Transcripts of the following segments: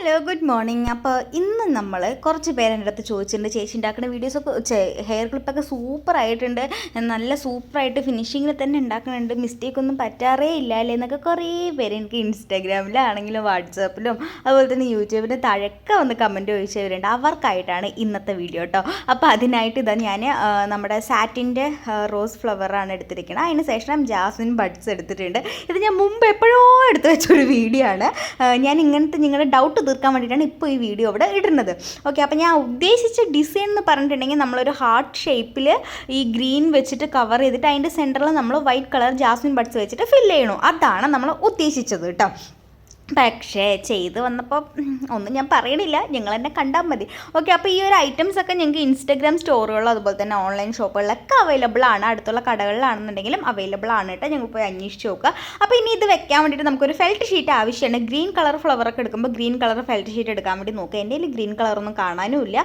Hello good morning അപ്പോൾ ഇന്ന് നമ്മൾ കുറച്ച് പേര് എന്റെ അടുത്ത് ചോദിച്ചിട്ടുണ്ട്. ചേച്ചി ഉണ്ടാക്കുന്ന വീഡിയോസൊക്കെ ഹെയർ ക്ലിപ്പൊക്കെ സൂപ്പർ ആയിട്ടുണ്ട്. നല്ല സൂപ്പറായിട്ട് ഫിനിഷിങ്ങിൽ തന്നെ ഉണ്ടാക്കുന്നുണ്ട്. മിസ്റ്റേക്ക് ഒന്നും പറ്റാറേ ഇല്ല അല്ലേ എന്നൊക്കെ കുറേ പേര് എനിക്ക് ഇൻസ്റ്റാഗ്രാമിലാണെങ്കിലും വാട്സാപ്പിലും അതുപോലെ തന്നെ യൂട്യൂബിന്റെ തഴക്കം വന്ന് കമന്റ് ചോദിച്ചവരുണ്ട്. അവർക്കായിട്ടാണ് ഇന്നത്തെ വീഡിയോ കേട്ടോ അപ്പോൾ അതിനായിട്ട് ഇതാ ഞാൻ നമ്മുടെ സാറ്റിന്റെ റോസ് ഫ്ലവറാണ് എടുത്തിരിക്കുന്നത് അതിന് ശേഷം ജാസ്മിൻ ബഡ്സ് എടുത്തിട്ടുണ്ട്. ഇത് ഞാൻ മുമ്പ് എപ്പോഴോ എടുത്ത് വെച്ചൊരു വീഡിയോ ആണ്. ഞാൻ ഇങ്ങനത്തെ നിങ്ങളുടെ ഡൗട്ട് തീർക്കാൻ വേണ്ടിയിട്ടാണ് ഇപ്പോൾ ഈ വീഡിയോ ഇവിടെ ഇടുന്നത്. ഓക്കെ അപ്പോൾ ഞാൻ ഉദ്ദേശിച്ച ഡിസൈൻ എന്ന് പറഞ്ഞിട്ടുണ്ടെങ്കിൽ നമ്മളൊരു ഹാർട്ട് ഷേപ്പിൽ ഈ ഗ്രീൻ വെച്ചിട്ട് കവർ ചെയ്തിട്ട് അതിന്റെ സെന്ററിൽ നമ്മൾ വൈറ്റ് കളർ ജാസ്മിൻ ബഡ്സ് വെച്ചിട്ട് ഫില്ല് ചെയ്യണു. അതാണ് നമ്മൾ ഉദ്ദേശിച്ചത് കേട്ടോ പക്ഷേ ചെയ്ത് വന്നപ്പോൾ ഒന്നും ഞാൻ പറയണില്ല. നിങ്ങൾ എന്നെ കണ്ടാൽ മതി. ഓക്കെ അപ്പോൾ ഈ ഒരു ഐറ്റംസ് ഒക്കെ ഞങ്ങൾക്ക് ഇൻസ്റ്റഗ്രാം സ്റ്റോറുകളിലും അതുപോലെ തന്നെ ഓൺലൈൻ ഷോപ്പുകളിലൊക്കെ അവൈലബിൾ ആണ്. അടുത്തുള്ള കടകളിലാണെന്നുണ്ടെങ്കിലും അവൈലബിൾ ആണ് കേട്ടോ ഞങ്ങൾ പോയി അന്വേഷിച്ച് നോക്കുക അപ്പോൾ ഇനി ഇത് വെക്കാൻ വേണ്ടിയിട്ട് നമുക്കൊരു ഫെൽറ്റ് ഷീറ്റ് ആവശ്യമാണ് ഗ്രീൻ കളർ ഫ്ലവറൊക്കെ എടുക്കുമ്പോൾ ഗ്രീൻ കളർ ഫെൽറ്റ് ഷീറ്റ് എടുക്കാൻ വേണ്ടി നോക്കുക എന്റെ കയ്യിൽ ഗ്രീൻ കളറൊന്നും കാണാനും ഇല്ല.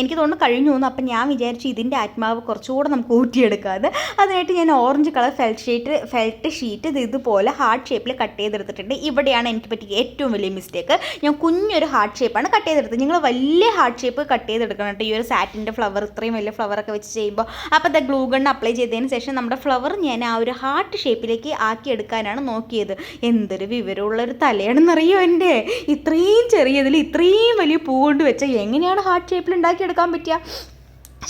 എനിക്ക് തോന്നുന്നു കഴിഞ്ഞു തോന്നുന്നു അപ്പം ഞാൻ വിചാരിച്ചു ഇതിന്റെ ആത്മാവ് കുറച്ചുകൂടെ നമുക്ക് ഊറ്റിയെടുക്കാതെ അതിനായിട്ട് ഞാൻ orange colour felt sheet felt sheet ഇത് ഇതുപോലെ ഹാർട്ട് ഷേപ്പിൽ കട്ട് ചെയ്തെടുത്തിട്ടുണ്ട്. ഇവിടെയാണ് എനിക്ക് പറ്റിയ ഏറ്റവും വലിയ മിസ്റ്റേക്ക് ഞാൻ കുഞ്ഞൊരു ഹാർട്ട് ഷേപ്പാണ് കട്ട് ചെയ്തെടുത്തത്. നിങ്ങൾ വലിയ ഹാർട്ട് ഷേപ്പ് കട്ട് ചെയ്തെടുക്കണം കേട്ടോ. ഈ ഒരു സാറ്റിന്റെ ഫ്ലവർ ഇത്രയും വലിയ ഫ്ലവറൊക്കെ വെച്ച് ചെയ്യുമ്പോൾ അപ്പോൾ അത് ഗ്ലൂ ഗണ്ണ് അപ്ലൈ ചെയ്തതിന് ശേഷം നമ്മുടെ ഫ്ലവർ ഞാൻ ആ ഒരു ഹാർട്ട് ഷേപ്പിലേക്ക് ആക്കി എടുക്കാനാണ് നോക്കിയത്. എന്തൊരു വിവരമുള്ളൊരു തലയാണെന്നറിയോ എന്റെ? ഇത്രയും ചെറിയതിൽ ഇത്രയും വലിയ പൂ കൊണ്ട് വെച്ചാൽ എങ്ങനെയാണ് ഹാർട്ട് ഷേപ്പിൽ ഉണ്ടാക്കിയെടുക്കാൻ പറ്റുക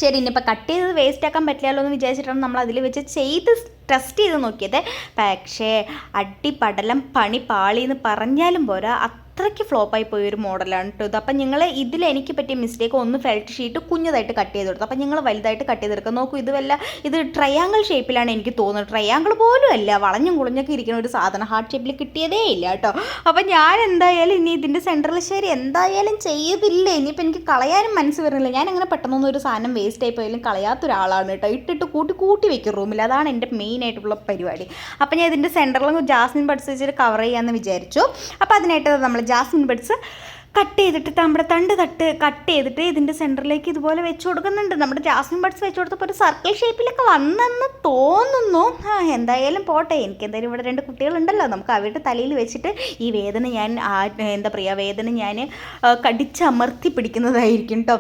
ശരി ഇനിയിപ്പോൾ കട്ട് ചെയ്തത് വേസ്റ്റ് ആക്കാൻ പറ്റില്ലല്ലോ എന്ന് വിചാരിച്ചിട്ടാണ് നമ്മൾ അതിൽ വെച്ച് ചെയ്ത് ടെസ്റ്റ് ചെയ്ത് നോക്കിയത്. പക്ഷേ അടിപടലം പണി പാളി എന്ന് പറഞ്ഞാലും പോരാ. അത്രയ്ക്ക് ഫ്ലോപ്പായി പോയ ഒരു മോഡലാണ് കേട്ടോ അപ്പം നിങ്ങൾ ഇതിൽ എനിക്ക് പറ്റിയ മിസ്റ്റേക്ക് ഒന്ന് ഫെൽറ്റ് ഷീറ്റ് കുഞ്ഞതായിട്ട് കട്ട് ചെയ്ത് കൊടുത്തു അപ്പം നിങ്ങൾ വലുതായിട്ട് കട്ട് ചെയ്തെടുക്കുക നോക്കൂ ഇത് വല്ല ഇത് ട്രയാങ്കിൾ ഷേപ്പിലാണ് എനിക്ക് തോന്നുന്നത്. ട്രയാങ്കിൾ പോലും അല്ല വളഞ്ഞും കുളഞ്ഞൊക്കെ ഇരിക്കുന്ന ഒരു സാധനം ഹാർട്ട് ഷേപ്പിൽ കിട്ടിയതേ ഇല്ല കേട്ടോ അപ്പം ഞാൻ എന്തായാലും ഇനി ഇതിന്റെ സെൻട്രൽ ശരി എന്തായാലും ചെയ്തില്ല ഇനിയിപ്പോൾ എനിക്ക് കളയാനും മനസ്സ് വരുന്നില്ല. ഞാൻ അങ്ങനെ പെട്ടെന്നൊന്നും ഒരു സാധനം വേസ്റ്റ് ആയി പോയാലും കളയാത്ത ഒരാളാണ് കേട്ടോ ഇട്ടിട്ട് കൂട്ടി കൂട്ടി വെക്കും റൂമിൽ അതാണ് എന്റെ മെയിൻ ആയിട്ടുള്ള പരിപാടി. അപ്പം ഞാൻ ഇതിന്റെ സെന്ററിൽ ജാസ്മിൻ വെച്ചിട്ട് കവർ ചെയ്യാമെന്ന് വിചാരിച്ചു. അപ്പോൾ അതിനായിട്ട് നമ്മൾ ജാസ്മിൻ ബഡ്സ് കട്ട് ചെയ്തിട്ട് നമ്മുടെ തണ്ട് തട്ട് കട്ട് ചെയ്തിട്ട് ഇതിന്റെ സെന്ററിലേക്ക് ഇതുപോലെ വെച്ച് കൊടുക്കുന്നുണ്ട്. നമ്മുടെ ജാസ്മിൻ ബഡ്സ് വെച്ച് കൊടുത്തപ്പോൾ ഒരു സർക്കിൾ ഷേപ്പിലൊക്കെ വന്നെന്ന് തോന്നുന്നു. എന്തായാലും പോട്ടെ. എനിക്ക് എന്തായാലും ഇവിടെ രണ്ട് കുട്ടികളുണ്ടല്ലോ. നമുക്ക് അവരുടെ തലയിൽ വെച്ചിട്ട് ഈ വേദന ഞാൻ എന്താ പറയുക വേദന ഞാൻ കടിച്ചമർത്തി പിടിക്കുന്നതായിരിക്കും കേട്ടോ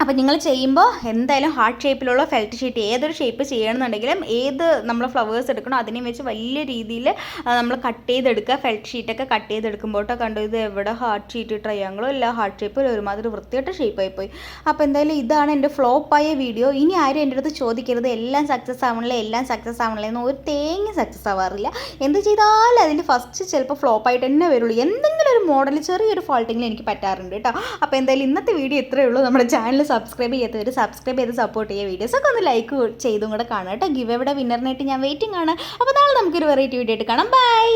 അപ്പോൾ നിങ്ങൾ ചെയ്യുമ്പോൾ എന്തായാലും ഹാർട്ട് ഷേപ്പിലുള്ള ഫെൽറ്റ് ഷീറ്റ് ഏതൊരു ഷേപ്പ് ചെയ്യണമെന്നുണ്ടെങ്കിലും ഏത് നമ്മൾ ഫ്ലവേഴ്സ് എടുക്കണോ അതിനെ വെച്ച് വലിയ രീതിയിൽ നമ്മൾ കട്ട് ചെയ്തെടുക്കുക. ഫെൽറ്റ് ഷീറ്റൊക്കെ കട്ട് ചെയ്തെടുക്കുമ്പോട്ടോ കണ്ടു ഇത് എവിടെ ഹാർട്ട് ഷീറ്റ് ട്രയാങ്കിളോ ഇല്ല ഹാർട്ട് ഷേപ്പിൽ ഒരുമാതിരി വൃത്തിയായിട്ട് ഷേപ്പായി പോയി അപ്പോൾ എന്തായാലും ഇതാണ് എന്റെ ഫ്ലോപ്പായ വീഡിയോ ഇനി ആരും എന്റെ അടുത്ത് ചോദിക്കരുത്. എല്ലാം സക്സസ് ആവണില്ല എല്ലാം സക്സസ് ആവണില്ല എന്ന് ഒരു തേങ്ങ സക്സസ് ആവാറില്ല. എന്ത് ചെയ്താലും അതിന്റെ ഫസ്റ്റ് ചിലപ്പോൾ ഫ്ലോപ്പായിട്ട് തന്നെ വരുള്ളൂ. എന്തെങ്കിലും മോഡൽ ചെറിയൊരു ഫോൾട്ടിങ്ങിൽ എനിക്ക് പറ്റാറുണ്ട് കേട്ടോ. അപ്പോൾ എന്തായാലും ഇന്നത്തെ വീഡിയോ ഇത്രയേ ഉള്ളൂ. നമ്മുടെ ചാനൽ സബ്സ്ക്രൈബ് ചെയ്യാത്തവർ സബ്സ്ക്രൈബ് ചെയ്ത് സപ്പോർട്ട് ചെയ്യുക വീഡിയോസൊക്കെ ഒന്ന് ലൈക്ക് ചെയ്തും കൂടെ കാണാം കേട്ടോ. ഗിവ് എവിടെ വിന്നറിനായിട്ട് ഞാൻ വെയിറ്റിംഗ് ആണ്. അപ്പോൾ നാളെ നമുക്കൊരു വെറൈറ്റി വീഡിയോ ആയിട്ട് കാണാം. ബൈ